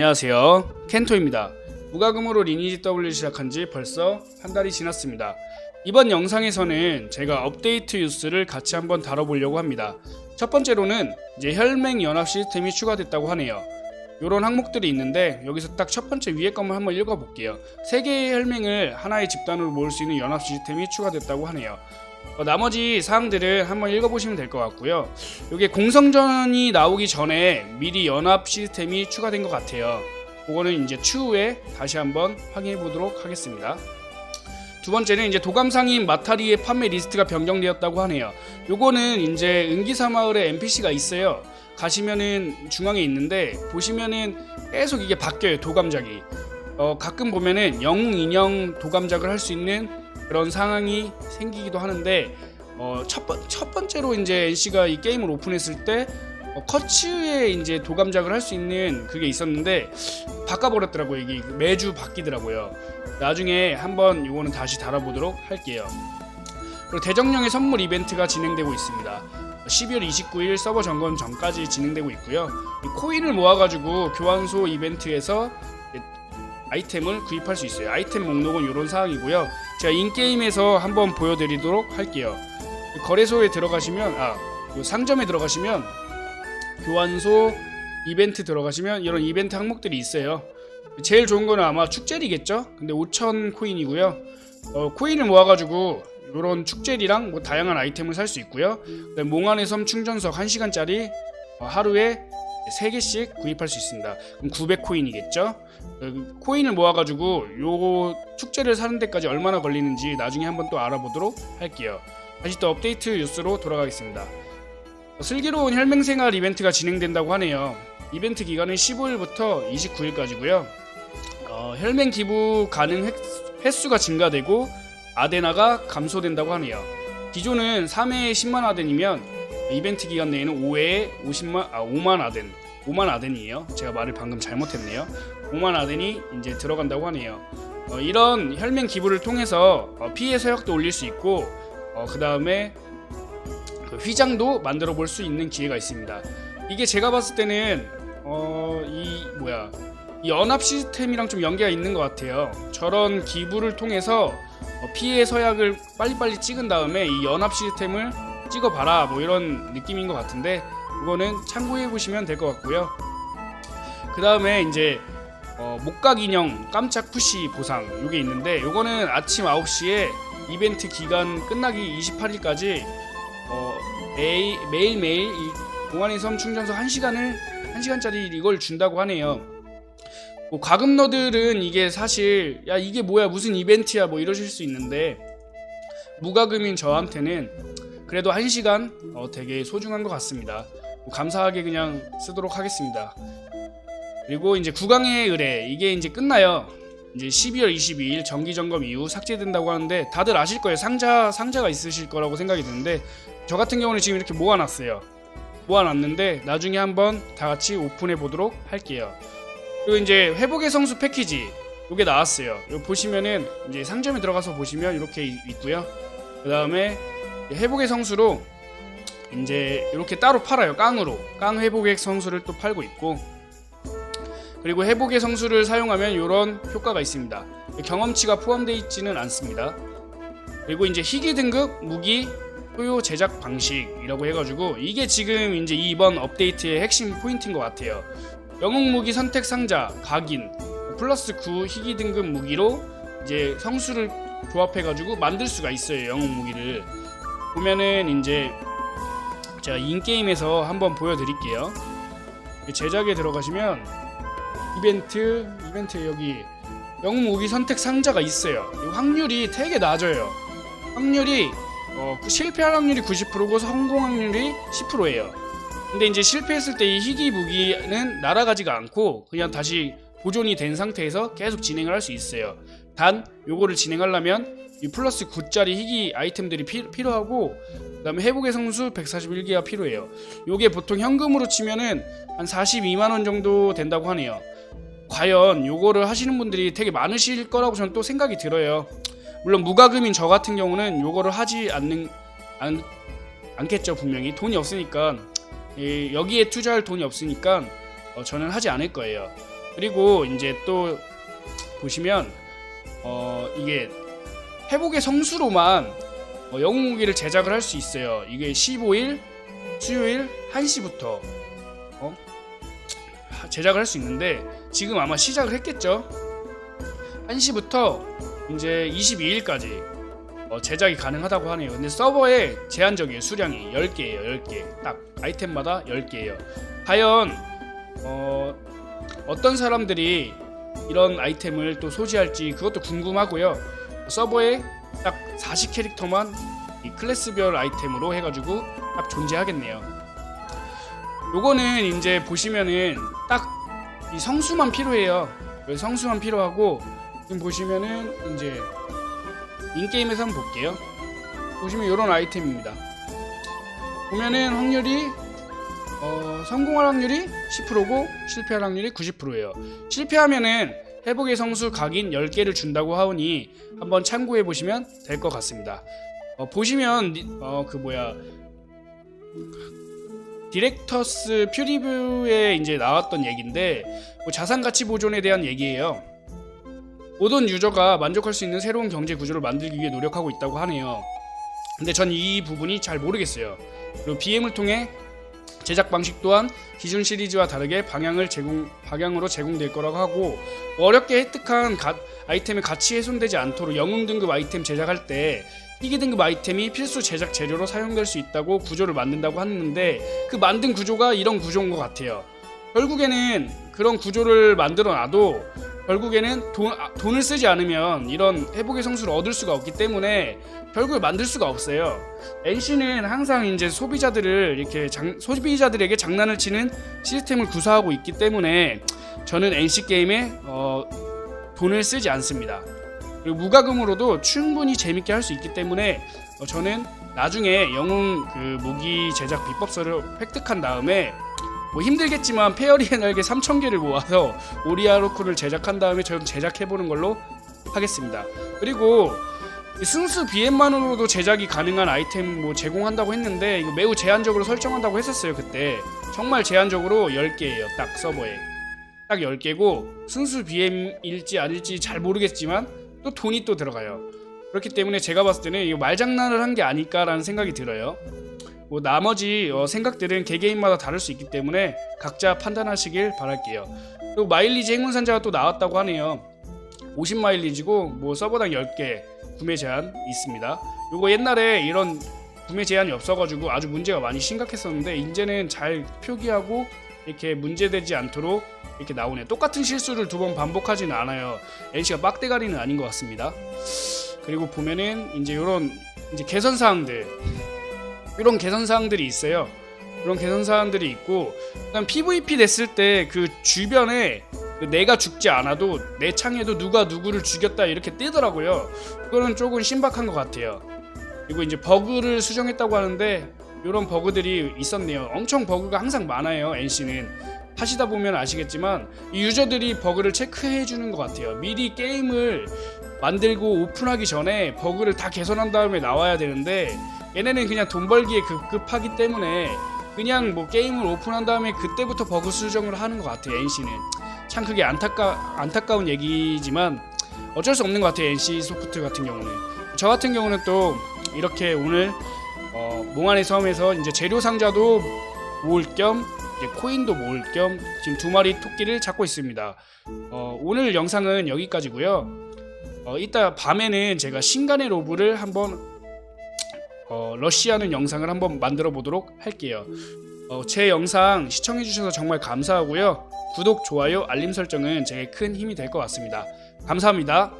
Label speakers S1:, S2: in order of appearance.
S1: 안녕하세요. 켄토입니다. 무과금으로 리니지 W를 시작한 지 벌써 한 달이 지났습니다. 이번 영상에서는 제가 업데이트 뉴스를 같이 한번 다뤄보려고 합니다. 첫 번째로는 이제 혈맹 연합 시스템이 추가됐다고 하네요. 이런 항목들이 있는데 여기서 딱 첫 번째 위에 것만 한번 읽어볼게요. 세 개의 혈맹을 하나의 집단으로 모을 수 있는 연합 시스템이 추가됐다고 하네요 어, 나머지 사항들을 한번 읽어보시면 될 것 같고요. 이게 공성전이 나오기 전에 미리 연합 시스템이 추가된 것 같아요. 그거는 이제 추후에 다시 한번 확인해 보도록 하겠습니다. 두 번째는 이제 도감상인 마타리의 판매 리스트가 변경되었다고 하네요. 요거는 이제 은기사 마을에 NPC가 있어요. 가시면은 중앙에 있는데 보시면은 계속 이게 바뀌어요. 도감작이. 어, 가끔 보면은 영웅 인형 도감작을 할 수 있는 그런 상황이 생기기도 하는데 어, 첫, 번, 첫 번째로 이제 NC가 이 게임을 오픈했을 때 어, 커츠에 이제 도감작을 할 수 있는 그게 있었는데 바꿔버렸더라고요. 이게 매주 바뀌더라고요. 나중에 한번 이거는 다시 달아보도록 할게요. 그리고 대정령의 선물 이벤트가 진행되고 있습니다. 12월 29일 서버 점검 전까지 진행되고 있고요. 이 코인을 모아가지고 교환소 이벤트에서 아이템을 구입할 수 있어요. 아이템 목록은 이런 사항이고요. 제가 인게임에서 한번 보여드리도록 할게요. 거래소에 들어가시면 아, 요 상점에 들어가시면 교환소 이벤트 들어가시면 이런 이벤트 항목들이 있어요. 제일 좋은 거는 아마 축제리겠죠? 근데 5,000 코인이고요. 어, 코인을 모아가지고 이런 축제리랑 뭐 다양한 아이템을 살 수 있고요. 몽환의 섬 충전석 1시간짜리 어, 하루에 3개씩 구입할 수 있습니다. 그럼 900코인이겠죠? 코인을 모아가지고 요 축제를 사는 데까지 얼마나 걸리는지 나중에 한번 또 알아보도록 할게요. 다시 또 업데이트 뉴스로 돌아가겠습니다. 슬기로운 혈맹생활 이벤트가 진행된다고 하네요. 이벤트 기간은 15일부터 29일까지고요. 어, 혈맹 기부 가능 횟, 횟수가 증가되고 아데나가 감소된다고 하네요. 기존은 3회에 10만 아덴이면 이벤트 기간 내에는 5회에 50만 아 5만 아덴 5만 아덴이에요. 제가 말을 방금 잘못했네요. 5만 아덴이 이제 들어간다고 하네요. 어, 이런 혈맹 기부를 통해서 어, 피해 서약도 올릴 수 있고 어, 그 다음에 그 휘장도 만들어 볼 수 있는 기회가 있습니다. 이게 제가 봤을 때는 어, 이 뭐야 이 연합 시스템이랑 좀 연계가 있는 것 같아요. 저런 기부를 통해서 어, 피해 서약을 빨리빨리 찍은 다음에 이 연합 시스템을 찍어봐라 뭐 이런 느낌인 것 같은데 이거는 참고해 보시면 될 것 같고요. 그 다음에 이제 어, 목각 인형 깜짝 푸시 보상 요게 있는데 요거는 아침 9시에 이벤트 기간 끝나기 28일까지 어, 매일, 매일매일 이 공안의 섬 충전소 1시간을 1시간짜리 이걸 준다고 하네요. 뭐 과금러들은 이게 사실 야 이게 뭐야 무슨 이벤트야 뭐 이러실 수 있는데 무과금인 저한테는 그래도 1시간 어, 되게 소중한 것 같습니다. 뭐 감사하게 그냥 쓰도록 하겠습니다. 그리고 이제 구강의 의뢰 이게 이제 끝나요. 이제 12월 22일 정기 점검 이후 삭제된다고 하는데 다들 아실 거예요. 상자 상자가 있으실 거라고 생각이 드는데 저 같은 경우는 지금 이렇게 모아놨어요. 모아놨는데 나중에 한번 다 같이 오픈해 보도록 할게요. 그리고 이제 회복의 성수 패키지 이게 나왔어요. 여기 보시면은 이제 상점에 들어가서 보시면 이렇게 있- 있고요. 그 다음에 회복의 성수로 이제 이렇게 따로 팔아요. 깡으로 깡 회복의 성수를 또 팔고 있고 그리고 회복의 성수를 사용하면 이런 효과가 있습니다. 경험치가 포함되어 있지는 않습니다. 그리고 이제 희귀 등급 무기 소요 제작 방식이라고 해가지고 이게 지금 이제 이번 업데이트의 핵심 포인트인 것 같아요. 영웅 무기 선택 상자 각인 플러스 9 희귀 등급 무기로 이제 성수를 조합해가지고 만들 수가 있어요. 영웅 무기를 보면은 이제 제가 인게임에서 한번 보여드릴게요. 제작에 들어가시면 이벤트 이벤트 여기 영웅 무기 선택 상자가 있어요. 이 확률이 되게 낮아요. 확률이 어, 그 실패할 확률이 90%고 성공 확률이 10%예요. 근데 이제 실패했을 때 이 희귀 무기는 날아가지가 않고 그냥 다시 보존이 된 상태에서 계속 진행을 할 수 있어요. 단 요거를 진행하려면 이 플러스 9짜리 희귀 아이템들이 피, 필요하고 그 다음에 회복의 성수 141개가 필요해요. 요게 보통 현금으로 치면은 한 42만 원 정도 된다고 하네요. 과연 요거를 하시는 분들이 되게 많으실 거라고 저는 또 생각이 들어요. 물론 무과금인 저 같은 경우는 요거를 하지 않는 안, 않겠죠 분명히 돈이 없으니까 예, 여기에 투자할 돈이 없으니까 어, 저는 하지 않을 거예요. 그리고 이제 또 보시면 어 이게 회복의 성수로만 어, 영웅 무기를 제작을 할 수 있어요. 이게 15일 수요일 1시부터 어? 하- 제작을 할 수 있는데 지금 아마 시작을 했겠죠. 1시부터 이제 22일까지 어, 제작이 가능하다고 하네요. 근데 서버에 제한적이에요. 수량이 10개예요. 10개. 딱 아이템마다 10개예요. 과연 어, 어떤 사람들이 이런 아이템을 또 소지할지 그것도 궁금하고요. 서버에 딱 40캐릭터만 이 클래스별 아이템으로 해가지고 딱 존재하겠네요. 요거는 이제 보시면은 딱 이 성수만 필요해요. 성수만 필요하고 지금 보시면은 이제 인게임에서 한번 볼게요. 보시면 이런 아이템입니다. 보면은 확률이 어, 성공할 확률이 10%고 실패할 확률이 90%예요. 실패하면은 회복의 성수 각인 10개를 준다고 하오니 한번 참고해 보시면 될 것 같습니다. 어, 보시면 니- 어, 그 뭐야 디렉터스 퓨리뷰에 이제 나왔던 얘기인데 뭐 자산 가치 보존에 대한 얘기예요. 모든 유저가 만족할 수 있는 새로운 경제 구조를 만들기 위해 노력하고 있다고 하네요. 근데 전 이 부분이 잘 모르겠어요. 그리고 BM을 통해 제작 방식 또한 기존 시리즈와 다르게 방향을 제공 방향으로 제공될 거라고 하고 어렵게 획득한 가- 아이템의 가치 훼손되지 않도록 영웅 등급 아이템 제작할 때 희귀 등급 아이템이 필수 제작 재료로 사용될 수 있다고 구조를 만든다고 하는데 그 만든 구조가 이런 구조인 것 같아요. 결국에는 그런 구조를 만들어 놔도 결국에는 돈, 아, 돈을 쓰지 않으면 이런 회복의 성수를 얻을 수가 없기 때문에 결국에 만들 수가 없어요. NC는 항상 이제 소비자들을 이렇게 장, 소비자들에게 장난을 치는 시스템을 구사하고 있기 때문에 저는 NC 게임에 어, 돈을 쓰지 않습니다. 그리고 무과금으로도 충분히 재밌게 할 수 있기 때문에 어, 저는 나중에 영웅 그 무기 제작 비법서를 획득한 다음에 뭐 힘들겠지만 페어리의 날개 3,000개를 모아서 오리아로크를 제작한 다음에 저는 제작해보는 걸로 하겠습니다. 그리고 이 승수 BM만으로도 제작이 가능한 아이템 뭐 제공한다고 했는데 이거 매우 제한적으로 설정한다고 했었어요 그때. 정말 제한적으로 10개예요 딱 서버에. 딱 10개고 승수 BM일지 아닐지 잘 모르겠지만 또 돈이 또 들어가요. 그렇기 때문에 제가 봤을 때는 이거 말장난을 한 게 아닐까라는 생각이 들어요 뭐 나머지 어, 생각들은 개개인마다 다를 수 있기 때문에 각자 판단하시길 바랄게요 그리고 마일리지 행운산자가 또 나왔다고 하네요 50마일리지고 뭐 서버당 10개 구매 제한 있습니다. 요거 옛날에 이런 구매 제한이 없어가지고 아주 문제가 많이 심각했었는데 이제는 잘 표기하고 이렇게 문제되지 않도록 이렇게 나오네요. 똑같은 실수를 두 번 반복하지는 않아요. NC가 빡대가리는 아닌 것 같습니다. 그리고 보면은 이제 이런 이제 개선 사항들 이런 개선 사항들이 있어요. 이런 개선 사항들이 있고 그다음 PVP 됐을 때 그 주변에 그 내가 죽지 않아도 내 창에도 누가 누구를 죽였다 이렇게 뜨더라고요. 그거는 조금 신박한 것 같아요. 그리고 이제 버그를 수정했다고 하는데 이런 버그들이 있었네요. 엄청 버그가 항상 많아요. NC는 하시다 보면 아시겠지만 이 유저들이 버그를 체크해 주는 것 같아요. 미리 게임을 만들고 오픈하기 전에 버그를 다 개선한 다음에 나와야 되는데 얘네는 그냥 돈 벌기에 급급하기 때문에 그냥 뭐 게임을 오픈한 다음에 그때부터 버그 수정을 하는 것 같아요. NC는 참 그게 안타까 안타까운 얘기지만 어쩔 수 없는 것 같아요. NC 소프트 같은 경우는 저 같은 경우는 또 이렇게 오늘 어, 몽환의 섬에서 이제 재료 상자도 모을 겸 이제 코인도 모을 겸 지금 두 마리 토끼를 잡고 있습니다. 어, 오늘 영상은 여기까지고요. 어, 이따 밤에는 제가 신간의 로브를 한번 어, 러시아는 영상을 한번 만들어 보도록 할게요. 어, 제 영상 시청해 주셔서 정말 감사하고요. 구독, 좋아요, 알림 설정은 제게 큰 힘이 될 것 같습니다. 감사합니다.